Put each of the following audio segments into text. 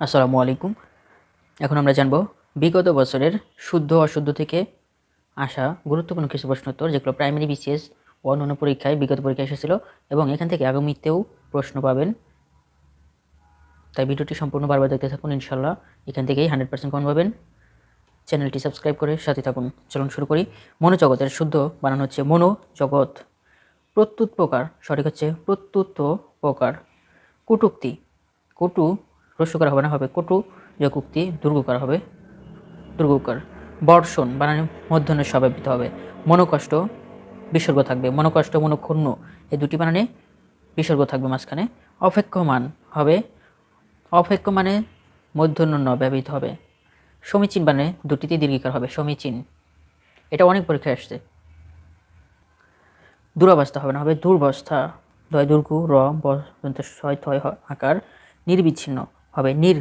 আসসালামু আলাইকুম। এখন আমরা জানব বিগত বছরের শুদ্ধ অশুদ্ধ থেকে আসা গুরুত্বপূর্ণ কিছু প্রশ্নোত্তর যেগুলো প্রাইমারি বিসিএস ও অন্যান্য পরীক্ষায়, বিগত পরীক্ষায় এসেছিল এবং এখান থেকে আগামীতেও প্রশ্ন পাবেন। তাই ভিডিওটি সম্পূর্ণ বারবার দেখতে থাকুন ইনশাল্লাহ এখান থেকেই হান্ড্রেড পার্সেন্ট কমন পাবেন। চ্যানেলটি সাবস্ক্রাইব করে সাথে থাকুন। চলুন শুরু করি। মনোজগতের শুদ্ধ বানানো হচ্ছে মনোজগৎ। প্রত্যুত প্রকার সঠিক হচ্ছে প্রত্যুত প্রকার কুটুক্তি, কটু রস্যকার হবে না, হবে কটু যকুক্তি দুর্গকার হবে। দুর্গকার। বর্ষণ, বানানে মধ্যনে স্বভাবিত হবে। মনোকষ্ট, বিসর্গ থাকবে। মনোকষ্ট, মনোক্ষুণ্ণ, এই দুটি বানানে বিসর্গ থাকবে মাঝখানে। অপেক্ষমান হবে। অপেক্ষ মানে মধ্যন্য ন ব্যবহৃত হবে। সমীচীন মানে দুটিতে দীর্ঘিকার হবে। সমীচীন। এটা অনেক পরীক্ষায় আসছে। দুরাবস্থা হবে না, হবে দুর্বস্থা। দয়, দুর্গু, র বন্ত ছয় থয় আকার নির্বিচ্ছিন্ন। হবে নির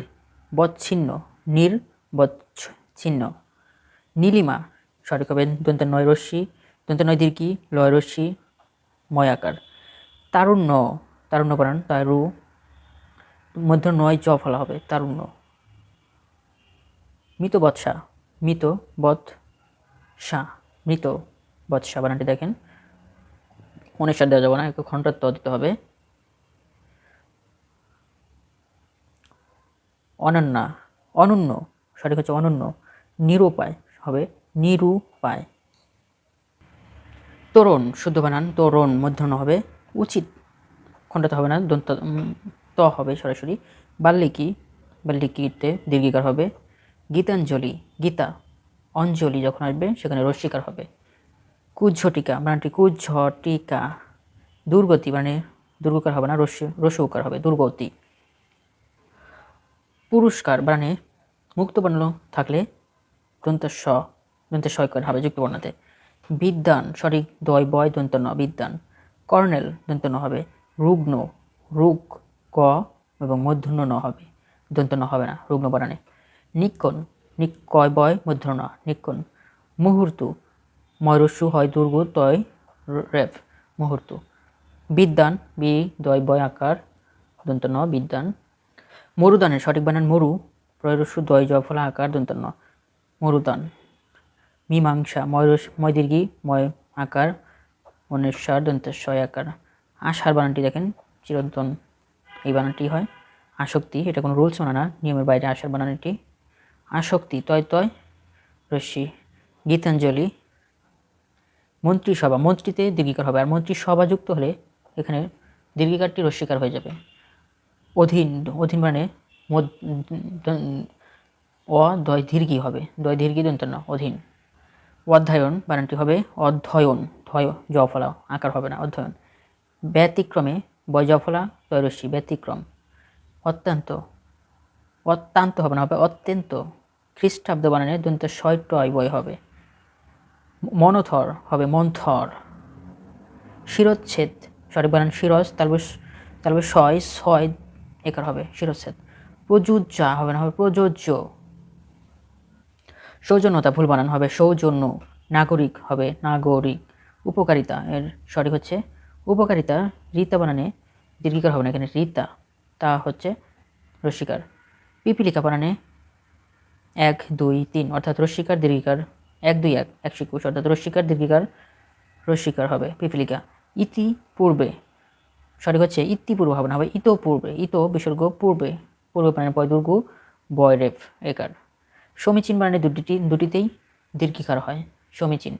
বচ্ছিন্ন নির বচ্ছিন্ন নীলিমা, সঠিক হবে দন্ত নয় রশ্মি দন্ত নয় দীর্ঘি লয় রশ্মি ময়াকার তারুণ্য তারুণ্য বানান তারু মধ্য নয় জ ফলা হবে, তারুণ্য। মৃত বৎসা মৃত বৎ সা মৃত বৎসা বানানটি দেখেন। মনের সাথে দেওয়া যাবে না একটু ঘণ্টার দিতে হবে। অনন্যা, অনন্য, সঠিক হচ্ছে অনন্য, নিরুপায়, হবে নিরুপায়। তরুণ, শুদ্ধ বানান তরুণ মধ্যাহ্ন হবে, উচিত। খণ্ডতে হবে না, দন্ত ত হবে সরাসরি। বাল্মীকি, বাল্মীকিতে দীর্ঘিকার হবে। গীতাঞ্জলি, গীতা, অঞ্জলি যখন আসবে, সেখানে রস্বীকার হবে। কুজ্ঝটিকা বানানটি কুজ্ঝটিকা। দুর্গতি মানে দুর্গকার হবে না রস্য রস্যকার হবে, দুর্গতি। পুরস্কার বানানে মুক্ত বর্ণ থাকলে দন্ত স দন্ত সয়কর হবে যুক্ত বর্ণতে বিদ্যান, সঠিক দয়, বয় দন্ত ন, বিদ্যান। কর্নেল দন্ত ন হবে, রুগ্ন, রুগ, ক এবং মধ্যন্য ন হবে। দন্ত ন হবে না, রুগ্ন বানানে। নিকন নিক কয় বয় মধ্যন্য ন নিকন মুহূর্ত ময়রস্যু হয়, দুর্গ, তয় রেফ মুহূর্ত। বিদ্যান, বি, দয়, বয়, আকার দন্ত ন, বিদ্যান। মরুদানের সঠিক বানান মরু, প্রয়রস্যু দয় জফলা আকার দন্ত ন মরুদান মীমাংসা ময়রস ময় দীর্ঘি ময়, আকার, মনেশ্বর দন্তেশ্বয় আকার। আশার বানানটি দেখেন, চিরন্তন এই বানানটি হয়। আসক্তি, এটা কোনো রুলস মানে না, নিয়মের বাইরে আশার বানানটি। আসক্তি, তয় তয়, রশ্মি, গীতাঞ্জলি, মন্ত্রিসভা, মন্ত্রীতে দীর্ঘিকার হবে। আর মন্ত্রিসভা যুক্ত হলে এখানে দীর্ঘিকারটি রশ্মিকার হয়ে যাবে। অধীন অধীন মানে অ দয় দীর্ঘি হবে। দয় দীর্ঘি দন্ত না, অধীন। অধ্যয়ন বানানটি হবে অধ্যয়ন, ধয় জফলা আকার হবে না, অধ্যয়ন। ব্যতিক্রমে বয় জফলা তৈরস্বী ব্যতিক্রম। অত্যন্ত অত্যন্ত হবে না, হবে অত্যন্ত। খ্রিস্টাব্দ বানানে দন্ত ছয় টয় বয় হবে। মনোথর হবে মন্থর। শিরোচ্ছেদ, সঠিক বানান শিরস তারপর তারপর ছয় ছয় একার হবে শিরচ্ছেদ প্রযোজ্যা হবে না, হবে প্রযোজ্য। সৌজন্যতা ভুল বানান হবে, সৌজন্য নাগরিক হবে, নাগরিক। উপকারিতা এর সঠিক হচ্ছে, উপকারিতা রীতা বানানে দীর্ঘিকার হবে না এখানে, রীতা। তা হচ্ছে রসিকার পিপিলিকা বানানে এক, দুই, তিন, অর্থাৎ রস্বীকার দীর্ঘিকার এক, দুই, এক একশো একুশ, অর্থাৎ রস্বীকার দীর্ঘিকার রস্বীকার হবে, পিপিলিকা। ইতি পূর্বে সঠিক হচ্ছে ইতিপূর্ব হবে না হবে ইতো পূর্বে, ইতো বিসর্গ পূর্বে পূর্বে প্রাণের পয় দুর্গ বয় রেফ একার। সমীচীন বানানে দুটি দুটিতেই দীর্ঘিকার হয় সমীচীন।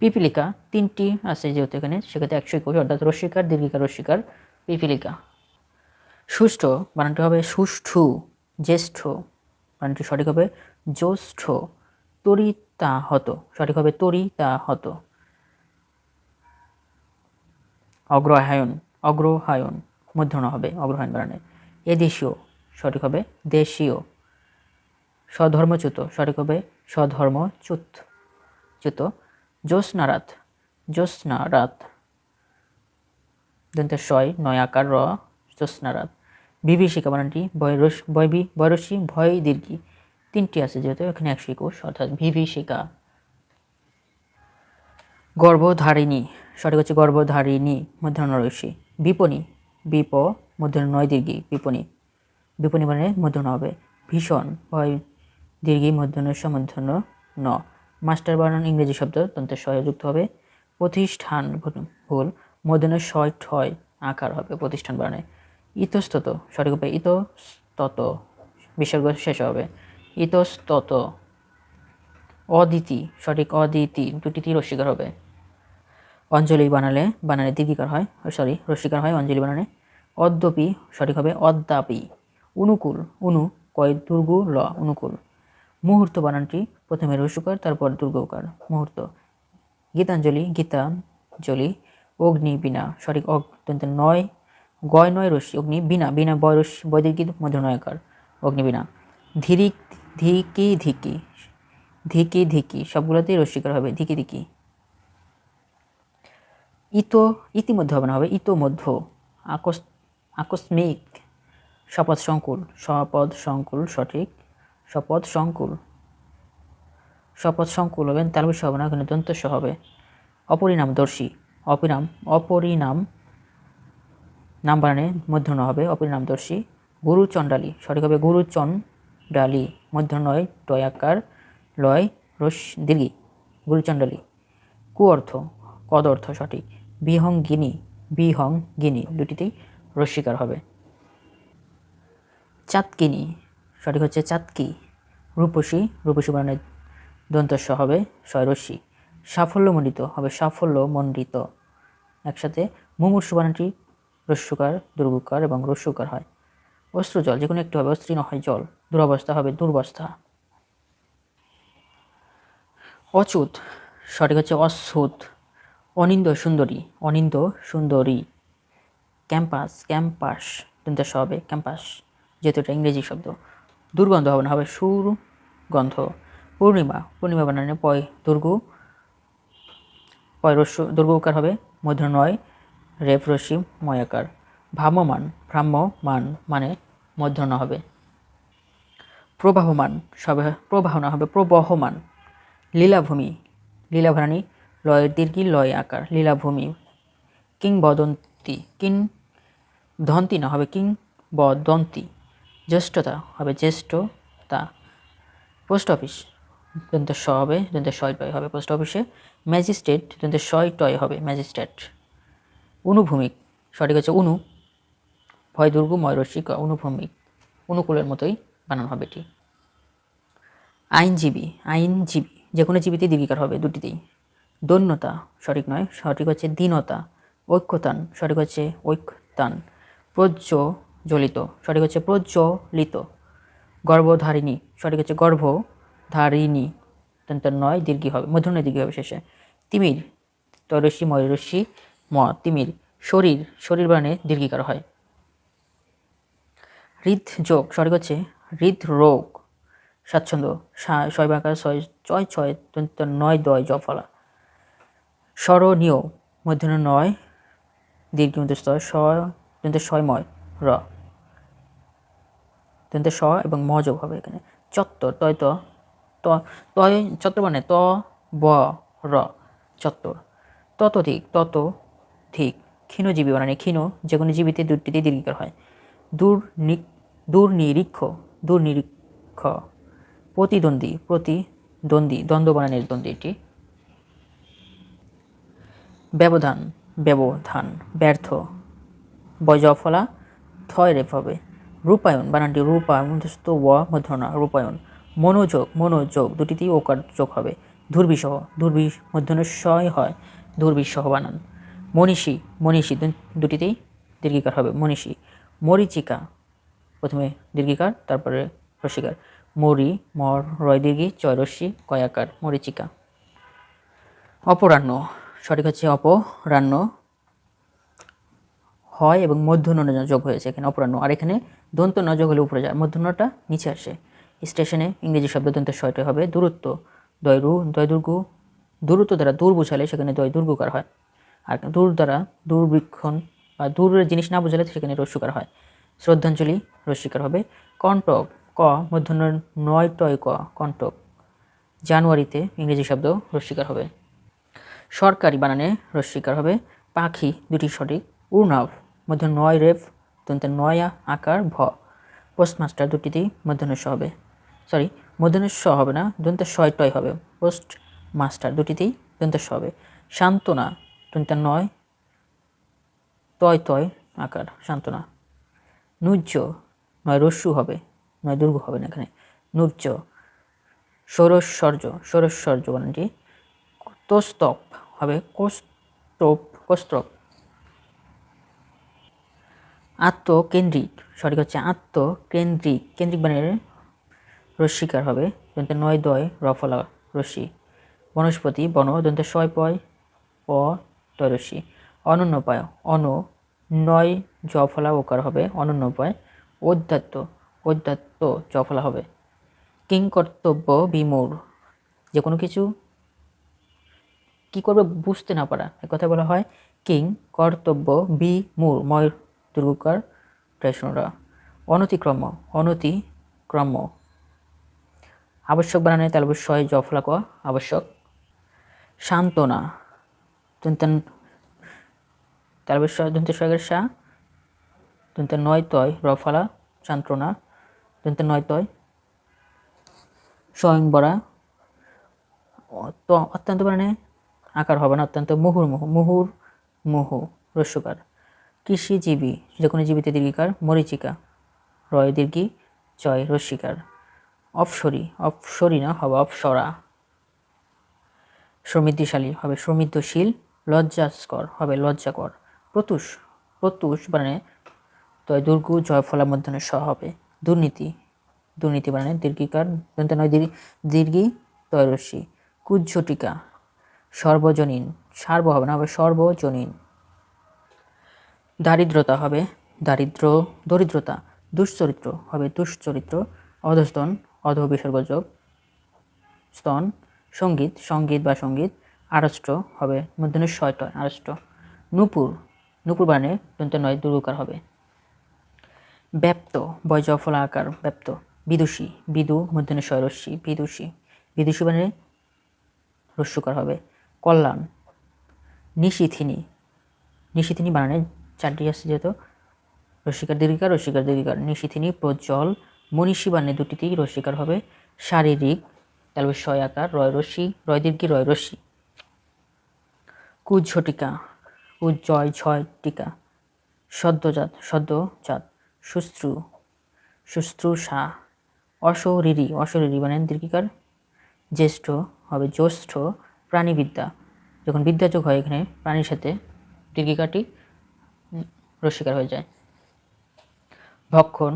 পিপিলিকা তিনটি আছে যেহেতু এখানে, সেক্ষেত্রে একশো একুশ, অর্থাৎ রস্বীকার দীর্ঘিকার রস্বীকার পিপিলিকা। সুষ্ঠ বানানটি হবে সুষ্ঠু, জ্যেষ্ঠ বানানটি সঠিক হবে জ্যৈষ্ঠ, তরিতাহত, সঠিক হবে তরিতাহত। অগ্রহায়ণ। অগ্রহায়ণ মধ্যন হবে অগ্রহায়ণ বানানে এদেশীয় সঠিক হবে দেশীয়। স্বধর্মচ্যুত, সঠিক হবে স্বধর্মচ্যুত। চ্যুত, জ্যোৎস্নারাত জ্যোৎস্নারাত। দন্তের শয় নয় আকার র, জ্যোৎস্নারাত। বিভীষিকা বানানটি বয়রস, বয়বি, বয়রসী, ভয় দীর্ঘি। তিনটি আছে যেহেতু, এখানে একশো একুশ, অর্থাৎ বিভীষিকা। গর্ভধারিণী, সঠিক হচ্ছে গর্ভধারিণী, মধ্যাহ্ন রয়সী বিপণী বিপ মধ্যাহ্ন নয় দীর্ঘি বিপণী। বিপণী বানানে মূর্ধন্য হবে। ভীষণ ভয় দীর্ঘী মূর্ধন্য সমূর্ধন্য ন। মাস্টার বানান ইংরেজি শব্দ তন্ত্রের সহায় যুক্ত হবে। প্রতিষ্ঠান ভুল- মূর্ধন্য ছয় ঠয় আকার হবে প্রতিষ্ঠান বানানে। ইতস্তত, সঠিক হবে ইতস্তত। বিসর্গ শেষ হবে। ইতস্তত। অদিতি, সঠিক অদিতি। দুটি তীর অস্বীকার হবে। অঞ্জলি বানালে বানানে দীর্ঘিকার হয়? সরি রস্বীকার হয় অঞ্জলি বানানে অদ্যপি, সঠিক হবে অদ্যাপি। অনুকূল, অনু, কয় দুর্গ, ল, অনুকূল। মুহূর্ত বানানটি প্রথমে রস্যকার তারপর দুর্গকার। মুহূর্ত। গীতাঞ্জলি গীতাঞ্জলি, অগ্নি বিনা সঠিক অত্যন্ত নয়, গয়, নয়, রশ্মি। অগ্নি বিনা বিনা বয়, রশ্মি বৈদিক মধ্য নয়কার অগ্নি বিনা ধীরিক, ধিকি ধিকি। ধিকি ধিকি। সবগুলোতেই রস্বীকার হবে। ধিকি ধিকি। ইতো, ইতিমধ্যে হবে না, হবে ইতোমধ্য। আকস, আকস্মিক। শপথ সংকুল শপথ সংকুল, সঠিক। শপথ সংকুল। শপথ সংকুল হবেন তালবিশ হবে না কিন্তু দন্তস্ব হবে। অপরিণামদর্শী অপরিণাম অপরিণাম। নাম বানানে মধ্যন্ন হবে, অপরিণামদর্শী। গুরু চণ্ডালী সঠিক হবে গুরু চণ্ডালী মধ্য নয় টয় আকার, লয় রস দীর্ঘি গুরু চণ্ডালী কু অর্থ কদ অর্থ সঠিক। বিহঙ্গিনী বিহঙ্গিনী দুটিতেই রস্বীকার হবে। চাতকিনী সঠিক হচ্ছে চাতকি রূপসী রূপসী বানানের দন্তস্ব হবে ছয়রশ্মি সাফল্যমণ্ডিত হবে সাফল্যমণ্ডিত। একসাথে মুমূর্ষু বানানটি রস্যকার, দুর্গুকার এবং রস্যকার হয়। অস্ত্র জল যে কোনো একটি হবে অস্ত্রীণ হয় জল। দুরবস্থা হবে, দুর্বস্থা। অচ্যুত, সঠিক হচ্ছে অচ্যুত। অনিন্দ সুন্দরী অনিন্দ সুন্দরী। ক্যাম্পাস ক্যাম্পাস দন্তস্ব হবে ক্যাম্পাস, যেহেতু এটা ইংরেজি শব্দ। দুর্গন্ধ হবে না হবে সুর গন্ধ পূর্ণিমা পূর্ণিমা বানানে পয় দুর্গু। পয় রস্য দুর্গকার হবে মধ্য নয় রেফ রশ্মি ময়াকার ভ্রাম্যমান ভ্রাম্যমান মানে মধ্যাহ্ন হবে। প্রবাহমান, সবে, প্রবাহনা হবে প্রবহমান। লীলাভূমি, লীলাভরানী লয়ের দীর্ঘি লয় আকার, লীলাভূমি, কিংবদন্তি, কিং ধন্তি না, হবে কিং বদন্তি জ্যেষ্ঠতা, হবে জ্যেষ্ঠতা, পোস্ট অফিস দন্তে স হবে দন্তে শয় টয় হবে পোস্ট অফিসে, ম্যাজিস্ট্রেট দন্তে শয় টয় হবে ম্যাজিস্ট্রেট, অনুভূমিক, সঠিক হচ্ছে অনু ভয় দুর্গ ময়রসিক অনুভূমিক, অনুকূলের মতোই বানানো হবে এটি। আইনজীবী আইনজীবী যে কোনো জীবিতে দীর্ঘিকার হবে দুটিতেই। দৈন্যতা, সঠিক নয়, সঠিক হচ্ছে দীনতা, ঐক্যতান, সঠিক হচ্ছে ঐক্যতান প্রজ্জ্বলিত সঠিক হচ্ছে প্রজ্জ্বলিত গর্ভধারিণী, সঠিক হচ্ছে গর্ভধারিণী তন্ত নয়, দীর্ঘি হবে মধ্যনয় দীর্ঘি হবে শেষে, তিমির তরস্বী ময়ূরস্বী ম, তিমির, শরীর শরীর বানে দীর্ঘিকার হয় হৃদযোগ সঠিক হচ্ছে হৃদরোগ, স্বাচ্ছন্দ্য ছয় ছয় ছয় ছয় নয়, দয়, জফলা স্মরণীয় মধ্যন নয়, দীর্ঘ মধ্যস্থ স দন্ত ছয়ময় র। দন্তে স এবং ম যোগ হবে এখানে। চত্বর, তয়, ত তয়, চত্বর মানে ত, ব, র, চত্বর। ততোধিক তত ঠিক ক্ষীণজীবী বানানে ক্ষীণ যে কোনো জীবিতে দুটিতে দীর্ঘিকার হয়। দূর দুর্নিরীক্ষ দুর্নিরীক্ষ প্রতিদ্বন্দ্বী প্রতিদ্বন্দ্বী, দ্বন্দ্ব বানানের দ্বন্দ্বী এটি। ব্যবধান ব্যবধান, ব্যর্থ। বজফলা থয় রেফ হবে। রূপায়ণ, বানানটি রূপায়ণ, মধ্যস্থ ওয়া মধ্যনা রূপায়ণ। মনোযোগ মনোযোগ, দুটিতেই ওকার যোগ হবে। দুর্বিসহ দুর্বিষ মধ্যন শয় হয়। দুর্বিসহ বানান। মনীষী মনীষী দুটিতেই দীর্ঘিকার হবে। মনীষী, মরিচিকা। প্রথমে দীর্ঘিকার, তারপরে রসিকার। মরি, মর, রয়, দীর্ঘি, চয় রস্যি কয়াকার, মরিচিকা। অপরাহ্ন সঠিক হচ্ছে অপরাহ্ন, হয় এবং মধ্যন্য যোগ হয়েছে এখানে, অপরাহ্ন। আর এখানে দন্ত ন যোগ হলে উপরে যায়। মধ্যন্যটা নিচে আসে। স্টেশনে ইংরেজি শব্দ দন্ত ছয়টা হবে। দূরত্ব দয় রু দয় দুর্গ দূরত্ব দ্বারা দূর বোঝালে সেখানে দয় দুর্গকার হয়। আর দূর দ্বারা দূরবীক্ষণ বা দূরের জিনিস না বোঝালে সেখানে রস্যকার হয়। শ্রদ্ধাঞ্জলি রস্যিকার হবে। কণ্টক, ক মধ্যন্য নয় টয় ক, কণ্টক। জানুয়ারিতে ইংরেজি শব্দ রস্যিকার হবে। সরকারি বানানে রস্বীকার হবে। পাখি দুটি সঠিক। উর্নাভ মধ্যে নয় রেফ দন্তে নয়া আকার, ভ। পোস্টমাস্টার দুটিতেই মধ্যাহ্নস্ব হবে। সরি মধ্যাহ্নস্ব হবে না দন্ত টয় হবে। পোস্ট মাস্টার দুটিতেই দন্তস্ব হবে সান্ত্বনা দন্ত নয় তয় তয় আকার, সান্ত্বনা। নুজ্জ, নয় রস্যু হবে, নয় দুর্গ হবে না এখানে। নুজ্জ, সৌরস্বর্য সৌরস্বর্য বানানটি তোস্তপ হবে কোস্তপ কোস্ত্রপ আত্মকেন্দ্রিক, সঠিক হচ্ছে আত্মকেন্দ্রিক। কেন্দ্রিক বানের রস্বীকার হবে দন্তে নয় দয় রফলা রশ্মি। বনস্পতি, বন দন্তে ছয় পয়, প, তয় রশ্মি। অনন্যপায়, অন, নয় জফলা ওকার হবে, অনন্যপায় অধ্যাত্ম অধ্যাত্ম জফলা হবে। কিংকর্তব্য বিমূর যে কোনো কিছু কি করবে বুঝতে না পারা। কথা বলা হয়, কিং, কর্তব্য, বি, মূর ময় দুর্গকার প্রেষণরা অনতিক্রম অনতিক্রম আবশ্যক বানানে তাহলে অবশ্যই জফলা ক, আবশ্যক। সান্ত্বনা তুন্তেন তাহলে অবশ্যই দন্তে সা। তুন্তে নয় তয় রফলা সান্ত্বনা। তুন্তে নয় তয়, স্বয়ংবরা। অত্যন্ত মানে আকার হবে না, অত্যন্ত মুহুর মুহু মুহুর মুহু রস্যকার কৃষিজীবী যে কোনো জীবিতে দীর্ঘিকার, মরিচিকা, রয় দীর্ঘি, জয় রস্যিকার অপসরি অপসরি না, হবে অপসরা। সমৃদ্ধিশালী, হবে সমৃদ্ধশীল, লজ্জাস্কর, হবে লজ্জাকর। প্রতুষ প্রতুষ মানে তয় দুর্গু জয়ফলা মধ্যাহ্নে স হবে। দুর্নীতি দুর্নীতি মানে দীর্ঘিকার নয়, দীর্ঘি তয়রস্যি কুজ্ঝটিকা সর্বজনীন, সার্ব হবে না, হবে সর্বজনীন। দারিদ্রতা হবে দারিদ্র, দরিদ্রতা, দুশ্চরিত্র হবে দুশ্চরিত্র, অধস্তন, অধ বিসর্গযোগ, স্তন, সংগীত সংগীত বা সংগীত, আড়ষ্ট হবে মধ্যে ছয়টা আড়ষ্ট। নুপুর নুপুর বানে দন্ত নয় দুর্গকার হবে। ব্যাপ্ত বয়জফলা আকার, ব্যাপ্ত, বিদুষী, বিদু মধ্যে শয়রস্যী বিদুষী। বিদুষী মানে রস্যকার হবে। কল্যাণ। নিশিথিনী। নিশিথিনী বানানে চারটি আসছে যেহেতু। রসিকার দীর্ঘিকার রসিকার দীর্ঘিকার। নিশিথিনী, প্রজ্জ্বল মনীষী বানে দুটিতেই রসিকার হবে। শারীরিক, তাহলে ছয় আকার, রয় রশ্মি, রয় দীর্ঘি, রয় রশ্মি। কুজ্ঝটিকা উজ্জয় ছয় টিকা। সদ্যজাত সদ্যজাত, সুশ্রু, শুশ্রূষা, অশরীরী। অশরীরী মানে দীর্ঘিকার। জ্যেষ্ঠ হবে জ্যেষ্ঠ প্রাণীবিদ্যা। যখন বিদ্যাযোগ হয় এখানে, প্রাণীর সাথে দীর্ঘিকাটি রস্বীকার হয়ে যায়। ভক্ষণ,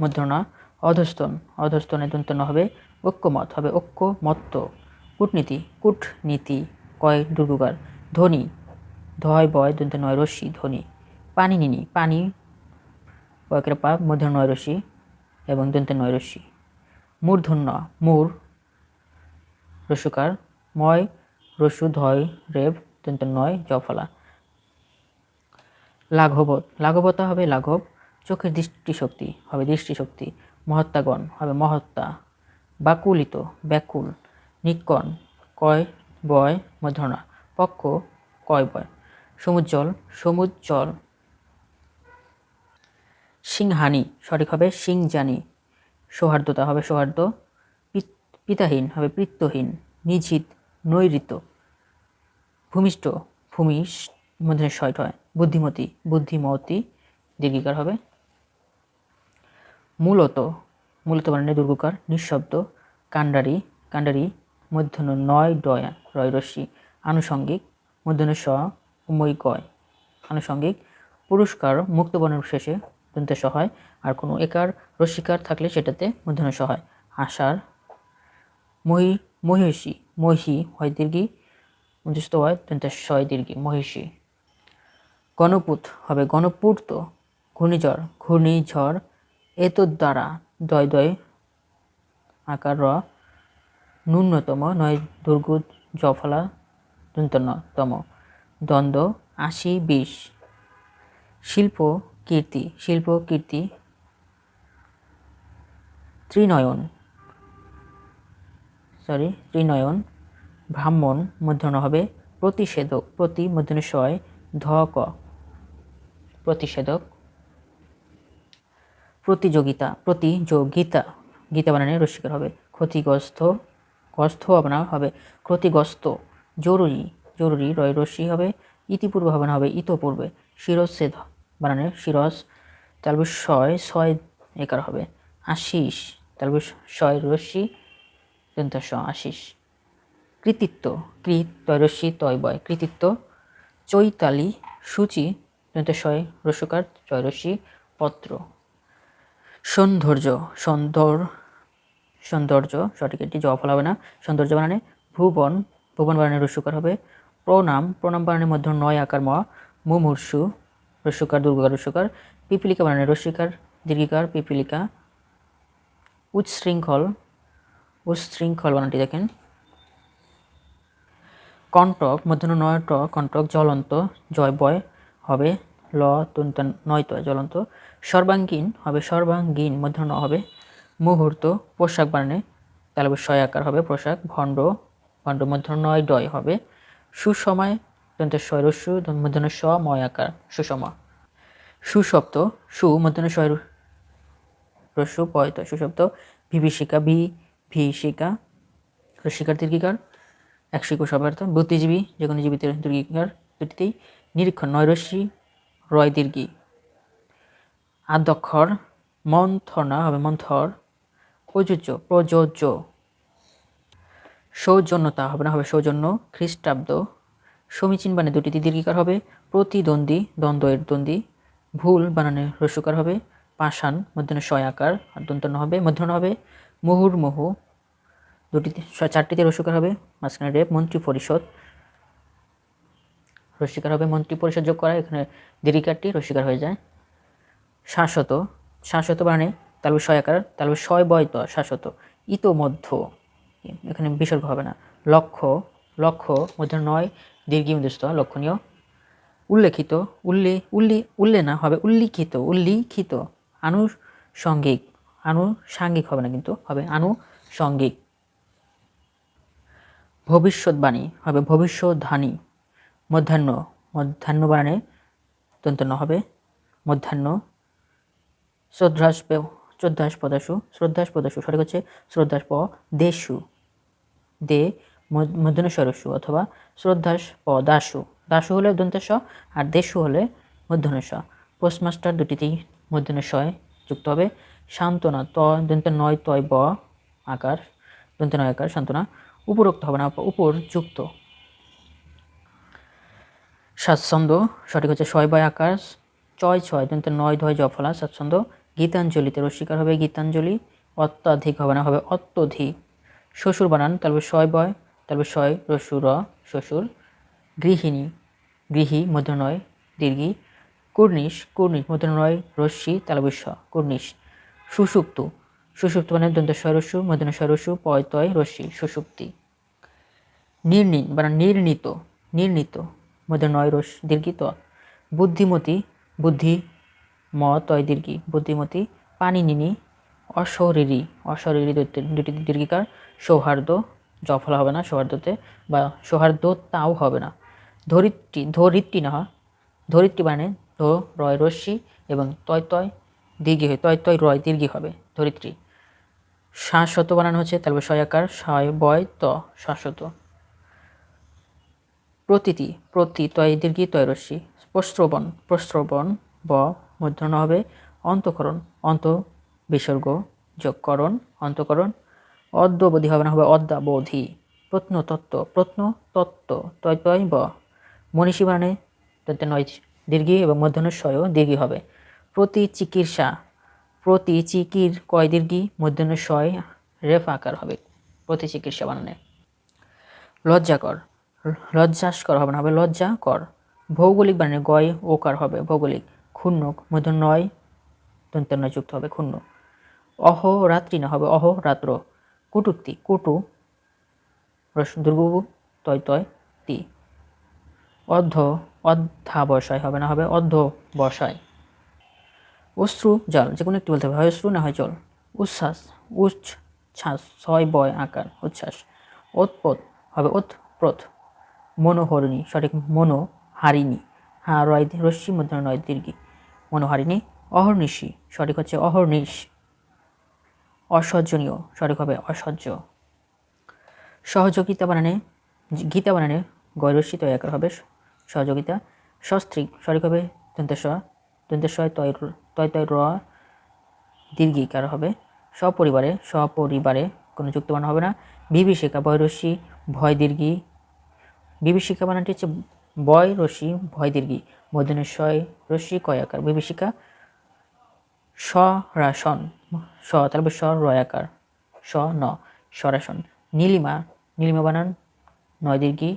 মুদ্রণা, অধস্তন। অধস্তনে দন্তন হবে ঐক্যমত, হবে ঐক্যমত্ত কূটনীতি কূটনীতি, কয় দুর্গুকার ধ্বনি, ধয়, বয়, দন্ত নয়, রশ্মি, ধ্বনি। পানি, নিনি, পানি, বয়কের পা মধ্য নয়, রশ্মি এবং দন্ত নয়, রশ্মি। মূর্ধন্য, মূর রসুকার ময় রসু ধয় রেব দন্ত নয়, জফলা। লাঘবত, লাঘবতা হবে লাঘব, চোখের দৃষ্টিশক্তি হবে দৃষ্টিশক্তি। মহত্যাগণ হবে মহত্তা। বাকুলিত, ব্যাকুল, নিকন, কয় বয় মধ্যনা পক্ষ, কয় বয়। সমুজ্জ্বল সমুজ্জ্বল। সিংহানি, সঠিক হবে সিংজানি। সৌহার্দ্যতা হবে সৌহার্দ্য। পিতাহীন হবে পিত্তহীন। নিজিত নৈরিত ভূমিষ্ঠ ভূমিষ্ঠ মধ্যে ছয়ট হয়। বুদ্ধিমতী বুদ্ধিমতী দীর্ঘিকার হবে। মূলত মূলত মানে দুর্গকার নিঃশব্দ, কাণ্ডারি কাণ্ডারি মধ্যন নয় ডয়া, রয় রশ্মি, আনুষঙ্গিক মধ্যন স উময় কয়। আনুষঙ্গিক, পুরস্কার মুক্তবর্ণের শেষে দন্তে সহায় আর কোনো একার, রশ্মিকার থাকলে সেটাতে মধ্যন সহায় আশার মহি মহিষী মহি হয় দীর্ঘি মধ্যস্থ হয় দন্তে শয় দীর্ঘি, মহিষী। গণপুত হবে গণপূর্ত, ঘূর্ণিঝড় ঘূর্ণিঝড় এত দ্বারা দয় দয় আকার র ন্যূনতম নয় দুর্গ জফলা তম দ্বন্দ্ব আশি বিশ। শিল্প কীর্তি শিল্প কীর্তি, ত্রিনয়ন। সরি ত্রিনয়ন, ব্রাহ্মণ মধ্যন হবে প্রতিষেধক, প্রতি মধ্যনে ধ ক প্রতিষেধক, প্রতিযোগিতা প্রতিযোগিতা, গীতা বানানে রস্বীকার হবে। ক্ষতিগ্রস্ত, গ্রস্ত না হবে। ক্ষতিগ্রস্ত, জরুরি জরুরি রয় রশ্মি হবে। ইতিপূর্ব হবে না হবে, ইতপূর্বে। শিরচ্ছেদ বানানে শিরস তালবে ছয় ছয় একার হবে। আশিস তালবে ছয় রশ্মি। স আশিস কৃতিত্ব কৃত তৈরস্বী তয় বয়। কৃতিত্ব, চৈতালি সূচি দন্ত শয় রস্যকার চয়রস্বী পত্র। সৌন্দর্য, সৌন্দর, সৌন্দর্য, সঠিক এটি জবাব ফল হবে না। সৌন্দর্য বানানে ভুবন ভুবন বানানে রস্যকার হবে। প্রণাম প্রণাম বানানের মধ্যে নয় আকার ম মুমূর্ষু রস্যকার দুর্গার রস্যকার পিপিলিকা বানানে রস্যিকার দীর্ঘিকার, পিপিলিকা। উচ্ছৃঙ্খল উচ্ছৃঙ্খল বানানটি দেখেন। কণ্টক মধ্যাহ্ন নয় ট কণ্টক জ্বলন্ত জয় বয় হবে, ল তন্ত নয়ত জ্বলন্ত, সর্বাঙ্গীন হবে, সর্বাঙ্গীন, মধ্যাহ্ন হবে, মুহূর্ত, পোশাক বানানে তাহলে ছয় আকার হবে, পোশাক, ভণ্ড ভণ্ড মধ্যাহ্ন নয় ডয় হবে, সুসময় দন্ত ছয় রস্যু মধ্যাহ্ন স ময় আকার সুষম সুসপ্ত, সু মধ্যাহ্ন রস্যু, পয়ত, সুসপ্ত, বিভীষিকা, বি ভীষিকা রসিকার দীর্ঘিকার, একশো একুশ অব্যর্থ বুদ্ধিজীবী, যে কোনো জীবিত দীর্ঘিকার দুটিতেই নিরীক্ষণ নৈরস্যি রয় দীর্ঘি। আদক্ষর মন্থনা হবে মন্থর প্রযোজ্য প্রযোজ্য। সৌজন্যতা হবে না, হবে সৌজন্য, খ্রিস্টাব্দ। সমীচীন বানে দুটিতে দীর্ঘিকার হবে, প্রতিদ্বন্দ্বী দ্বন্দ্বের দ্বন্দ্বী। ভুল বানানে রস্যকার হবে, পাষাণ, মধ্যাহ্ন ছয় আকার আর দন্তন্য হবে, মধ্যাহ্ন হবে মুহুর্মুহু। দুটিতে চারটিতে রসিকার হবে, মাঝখানে রেপ, মন্ত্রী পরিষদ। রসিকার হবে, মন্ত্রী পরিষদ যোগ করা, এখানে দীর্ঘিকারটি রসিকার হয়ে যায়। শাশ্বত শাশ্বত মানে তালবে আকার তালবে ছয় বয়ত শাশ্বত। ইতোমধ্য এখানে বিসর্গ হবে না। লক্ষ্য লক্ষ্য, মধ্যে নয় দীর্ঘি মধ্যস্থ লক্ষণীয়। উল্লেখিত, উল্লে, উল্লি, উল্লে না, হবে উল্লিখিত উল্লিখিত। আনুষঙ্গিক আনুষাঙ্গিক হবে না কিন্তু, হবে আনুষঙ্গিক। ভবিষ্যৎবাণী হবে ভবিষ্যদ্বাণী। মধ্যাহ্ন মধ্যাহ্ন বানানে দন্তন্য হবে। মধ্যাহ্ন শ্রদ্ধাস শ্রদ্ধাস পদাসু শ্রদ্ধাস পদাসু সঠিক হচ্ছে শ্রদ্ধাস প দেশু দে মধ্যাহ্ন সরস্যু অথবা শ্রদ্ধাস প দাসু দাসু হলে দন্তেশ আর দেশু হলে মধ্যাহ্ন স পোস্টমাস্টার দুটিতেই মধ্যাহ্ন শয় যুক্ত হবে। সান্ত্বনা, ত, দন্ত, নয়, তয়, ব, আকার, দন্ত, নয়, আকার, সান্ত্বনা, উপরোক্ত হবে না উপর যুক্ত স্বাচ্ছন্দ্য সঠিক হচ্ছে ছয় বয় আকার, ছয় ছয়, দন্ত, নয়, ধয় জফলা স্বাচ্ছন্দ্য গীতাঞ্জলিতে রস্বীকার হবে গীতাঞ্জলি, অত্যাধিক হবে না, হবে অত্যধিক। শ্বশুর বানান তারপর ছয় বয় তারপর ছয় রসু র শ্বশুর, গৃহিণী, গৃহী, মধ্য নয়, দীর্ঘি, কুর্নিশ কুর্নিশ, মধ্য নয়, রশ্মি তালবস্য কুর্নিশ। সুসুক্ত সুষুপ্ত মানে দন্ত স্বরস্যু স্বরস্যু পয় তয় রশ্মি, সুষুপ্তি। নির্ণীন মানে নির্ণীত নির্ণীত। মধ্যে নয় রস দীর্ঘিত। বুদ্ধিমতী, বুদ্ধি ম তয়, দীর্ঘি। বুদ্ধিমতী পানিনিনি অশরীরী। অশরীরী দুটি দীর্ঘিকার। সৌহার্দ্য, জফলা হবে না সৌহার্দ্যতে, বা সৌহার্দ্য তাও হবে না। ধরিত্রী ধরিত্রী না ধরিত্রী মানে ধ, রয়, রশ্মি এবং তয় তয় দীর্ঘি হয় তয় তয় রয় দীর্ঘি হবে, ধরিত্রী। শাশ্বত বানানো হচ্ছে তাহলে সয়াকার সয় বয়, ত, শাশ্বত। প্রতীতি প্রতি তয় দীর্ঘি, তয় রশ্মি। প্রস্রবণ প্রস্রবণ ব মধ্যন হবে, অন্তকরণ, অন্ত, বিসর্গ, যোগকরণ, অন্তকরণ। অদ্যবধি হবে না, হবে অদ্যাবধি। প্রত্ন তত্ত্ব প্রত্ন তত্ত্ব তয় তয়, ব। মনীষী বানানে তত্ত্ব নয় দীর্ঘি এবং মধ্যাহ্নস্বয় দীর্ঘি হবে। প্রতি চিকিৎসা, প্রতি চিকির কয় দীর্ঘি মধ্যাহ্ন শয় রেফ আকার হবে? প্রতি চিকিৎসা বানানে। লজ্জাকর লজ্জাস্কর হবে না, হবে লজ্জা কর। ভৌগোলিক বানানে গয় ওকার হবে, ভৌগোলিক। ক্ষুণ্ণ মধ্য নয় দন্ত নয় যুক্ত হবে, ক্ষুণ্ণ। অহ রাত্রি না হবে অহ রাত্র কুটুক্তি, কুটু। দুর্গবু, তয় তয়, তি। অর্ধ অধ্যা বসায় হবে না, হবে অর্ধ বসায় অশ্রু, জল যে কোনো একটি বলতে হবে, হয় অশ্রু না হয় জল। উচ্ছ্বাস উচ্ছ্বাস, ছয় বয় আকার, উচ্ছ্বাস। ওৎপত হবে ওৎপ্রথ মনোহরিণী, সঠিক মনোহারিণী। হা রয়, রশ্মি মধ্য নয়, দীর্ঘি। মনোহারিণী, অহর্নিশি, সঠিক হচ্ছে অহর্নিশ। অসহ্যনীয় সঠিক হবে অসহ্য। সহযোগিতা বানানে, গীতা বানানে গৈরস্বিত একার হবে সহযোগিতা। সস্ত্রিক সঠিক হবে দন্তেশ দন্তেশয় তয় তয় তয় র দীর্ঘিকার হবে। সপরিবারে সপরিবারে কোনো যুক্ত বানানো হবে না। বিভীষিকা বয়রস্যি ভয় দীর্ঘি বিভীষিকা বানানটি হচ্ছে বয় রশ্মি ভয় দীর্ঘি মধ্যনেশ্বয় রশ্মি কয়াকার। বিভীষিকা, স্বরাসন। স তারপর স রয়াকার স, ন, স্বরাসন। নীলিমা নীলিমা বানান নয় দীর্ঘি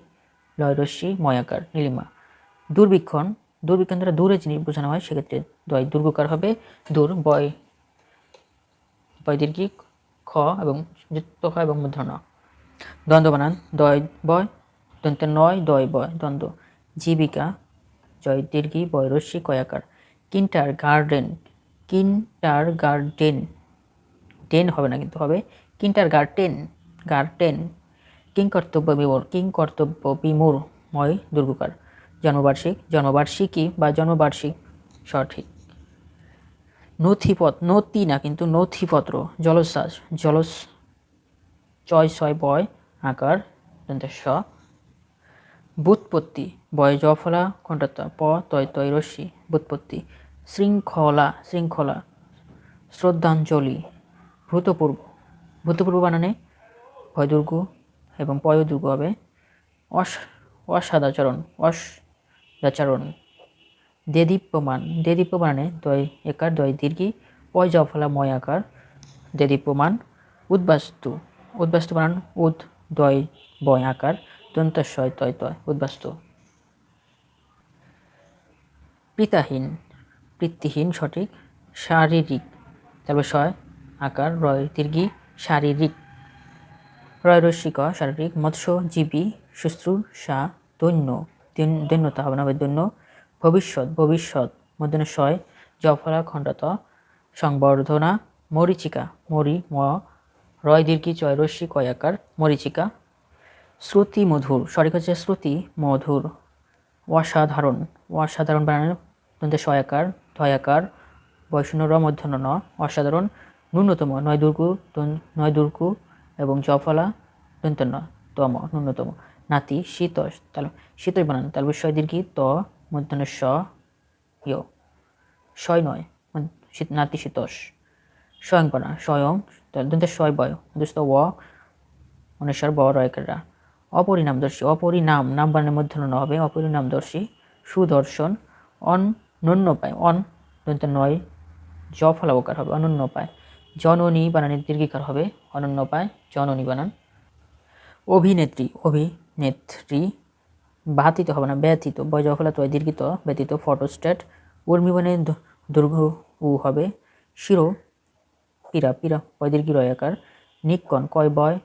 লয় রশ্মি ময়াকার, নীলিমা। দুর্বীক্ষণ দুর্বীক্ষণ দ্বারা দূরে জিনিস বোঝানো হয়, সেক্ষেত্রে দয় দুর্গকার হবে। দূর, বয় বয় দীর্ঘি খ এবং যুক্ত খ এবং মধ্য ন। দ্বন্দ্ব বানান। দয়, বয়। দন্তে নয়, দয়, বয়। দ্বন্দ্ব। জীবিকা জয় দীর্ঘি বয় রশ্মি কয়াকার। Kindergarten kinder garden ten হবে না কিন্তু হবে। কিন্টার গার্ডেন গার্ডেন কিং কর্তব্য বিমূর কিং কর্তব্য বিমূর ময় দুর্গকার। জন্মবার্ষিক, জন্মবার্ষিকী বা জন্মবার্ষিক, সঠিক। নথিপত্র নথি না, কিন্তু নথিপত্র জলশ্বাস জলস চয় ছয়, বয়, আকার স। বুৎপত্তি, বয় জফলা খণ্ডত প, তয় তয়, রশ্মি, বুৎপত্তি, শৃঙ্খলা শৃঙ্খলা, শ্রদ্ধাঞ্জলি, ভূতপূর্ব। ভূতপূর্ব বানানে ভয়দুর্গ এবং পয়দুর্গ হবে। অস অসাদাচরণ অসদাচরণ দেদীপ্যমান। দেদীপ্যমানে দয় একার দয় দীর্ঘি, পয় জফলা ময় আকার। দেদীপ্যমান উদ্বাস্তু। উদ্বাস্তু বানান উদ দয় বয় আকার। দন্তস্বয় তয় তয় উদ্বাস্তু। পিতাহীন। পিতৃহীন সঠিক। শারীরিক। তারপর শয় আকার, রয় দীর্ঘি, শারীরিক। রয় রস্যিক শারীরিক মৎস্যজীবী শুশ্রূষা, দৈন্য। দৈন্যতা হবে না দৈন্য ভবিষ্যৎ ভবিষ্যৎ মধ্যে শয় জফলা খণ্ডত সংবর্ধনা, মরিচিকা, মরি, ম, রয়, দীর্ঘি, চয়, রশ্মি কয়াকার মরিচিকা। শ্রুতি মধুর, সঠিক হচ্ছে শ্রুতি মধুর। অসাধারণ অসাধারণ বানানো দন্তে সয়াকার ধয়াকার র মধ্যন্ন ন, অসাধারণ। ন্যূনতম, নয় দুর্গু নয় দুর্গু এবং জফলা দন্তন্য তম, ন্যূনতম। নাতি শীতস তাহলে শীতই বানান। তাহলে ছয় দীর্ঘি ত মধ্যন্ন স ইয় ছয় নয় শীত, নাতি শীতস স্বয়ং বানা স্বয়ং দন্তে ছয় বয়। দুষ্ট ও অনেশ্বর ব রয়কেরা অপরিণামদর্শী, অপরিণাম, নাম বানানের ন হবে। অপরিণামদর্শী, সুদর্শন অনন্য পায়। অন দন্ত নয়, জ ফলাবকার হবে। অনন্য পায়। জননী বানানের দীর্ঘিকার হবে। অনন্য পায়। জননী বানান। অভিনেত্রী অভিনেত্রী বাতিত হবে না, ব্যথিত বয় জফলা তয় দীর্ঘিত ব্যতীত ফটোস্ট্যাট উর্মি বানে দুর্ঘ উ হবে। শিরো পীরা পীরা দীর্ঘি রয়াকার নিকন কয় বয়?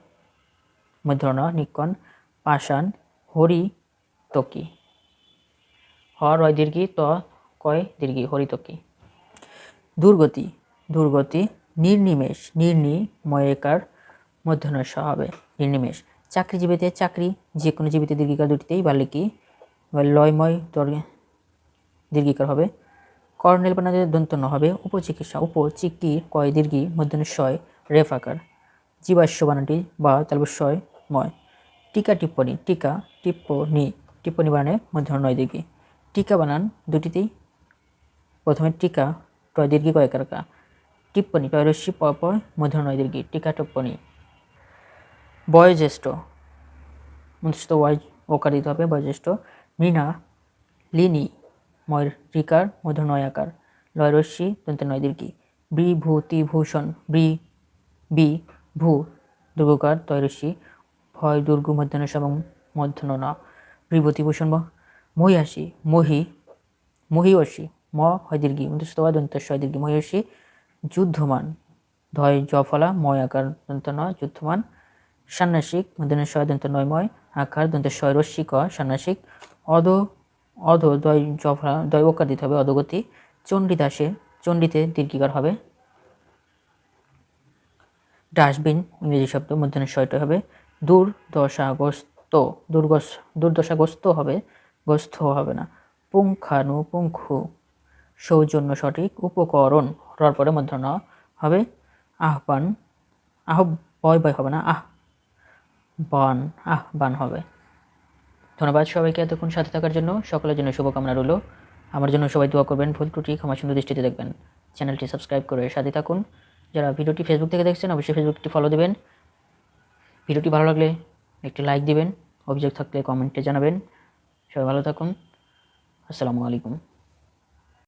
মধ্যনা নিকন পাষাণ, হরি তকি হ, রয় দীর্ঘি, ত, কয় দীর্ঘি হরিতকি দুর্গতি দুর্গতি, নির্নিমেষ, নির্নিময়কার মধ্যনস্য হবে, নির্নিমেষ। চাকরিজীবীতে চাকরি যে কোনো জীবিত দীর্ঘিকার দুটিতেই বাল্যিকি লয়ময় দীর্ঘিকার হবে। কর্নেল বানাতে দন্তন্য হবে। উপচিকিৎসা, উপচিকি, কয় দীর্ঘি মধ্যনস্বয় রেফাকার জীবাশ্য বানাটি বা তালবস্বয় ময়। টিকা টিপ্পণী টিকা টিপ্পণী টিপ্পণী বানানে মধ্যন্ন নয় দীর্ঘি। টিকা বানান দুটিতেই। প্রথমে টিকা, টয় দীর্ঘি কয়কারকা টিপ্পণী টয়রস্যি প পয় মধ্য নয় দীর্ঘি। টিকা টিপ্পণী বয়োজ্যেষ্ঠ। মধ্যস্থ ওয়াই দিতে হবে বয়োজ্যেষ্ঠ। মৃণা, লিনি, ময়ের, রিকার মধ্য নয় আকার লয়রস্যি দন্ত নয় দীর্ঘি বিভূতি ভূষণ বি বি, ভূ, দুর্গকার তৈরস্যি ভয়, দুর্গ, মধ্যাহ্ন এবং মধ্যাহ্ন না। বিভূতিভূষণ মহিয়াসী, মহি, মহিয়সী, ম হয় দীর্ঘি মধ্যস্থ দন্তস্ব দীর্ঘি মহিয়সী, যুদ্ধমান, ধয়, জফলা ময় আকার দন্ত নয় যুদ্ধমান ষান্নাসিক মধ্যস্থ দন্ত নয় ময় আকার দন্ত শয় রশ্মি ক ষান্নাসিক অধ অধ, দয় জফলা দয় ওকার দিতে হবে, অধগতি চণ্ডীদাসে চণ্ডীতে দীর্ঘিকার হবে। ডাস্টবিন, ইংরেজি শব্দ, মধ্যাহ্ন শয়টা হবে। দুর্দশাগ্রস্ত দুর্গস দুর্দশাগ্রস্ত হবে গ্রস্ত হবে না। পুঙ্খানুপুঙ্খু, সৌজন্য সঠিক, উপকরণ হওয়ার পরে মধ্যাহ্ন হবে। আহ্বান আহ বয় বয় হবে না। আহ বান আহ্বান হবে। ধন্যবাদ সবাইকে এতক্ষণ সাথে থাকার জন্য। সকলের জন্য শুভকামনা রইল। আমার জন্য সবাই দোয়া করবেন, ভুল ত্রুটি, ক্ষমা সুন্দর দৃষ্টিতে দেখবেন। চ্যানেলটি সাবস্ক্রাইব করে সাথে থাকুন। যারা ভিডিওটি ফেসবুক থেকে দেখছেন, অবশ্যই ফেসবুকটি ফলো দেবেন। ভিডিওটি ভালো লাগলে একটি লাইক দিবেন। অভিযোগ থাকলে কমেন্টে জানাবেন। সবাই ভালো থাকুন। আসসালামু আলাইকুম।